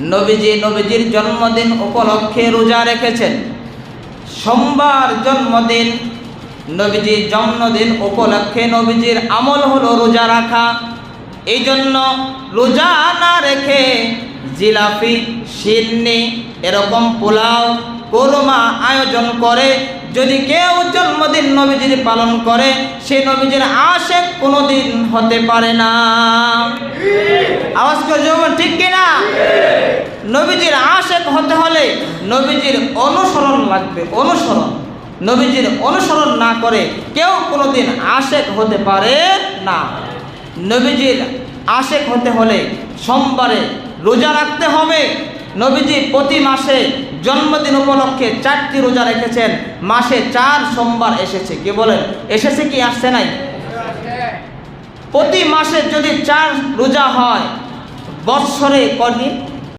নবীজি নবীজির জন্মদিন উপলক্ষে রোজা রেখেছেন। সোমবার জন্মদিন নবীজির জন্মদিন উপলক্ষে নবীজির আমল হলো রোজা রাখা। এই জন্য রোজা না রেখে জিলাপি, সিন্নি, এরকম পোলাও, কোরমা আয়োজন করে, যদি কেউ জন্মদিন নবীজির পালন করে, সে নবীজির আশেক কোনোদিন হতে পারে না। আওয়াজ করে ঠিক কিনা? নবীজির আশেক হতে হলে নবীজির অনুসরণ লাগবে, অনুসরণ। নবীজির অনুসরণ না করে কেউ কোনোদিন আশেক হতে পারে না। নবীজির আশেক হতে হলে সোমবারে রোজা রাখতে হবে। নবীজি প্রতি মাসে জন্মদিন উপলক্ষে চারটি রোজা রেখেছেন। মাসে চার সোমবার এসেছে। কি বলেন? এসেছে কি, আসছে নাই? প্রতি মাসে যদি চার রোজা হয়, বৎসরে কদিন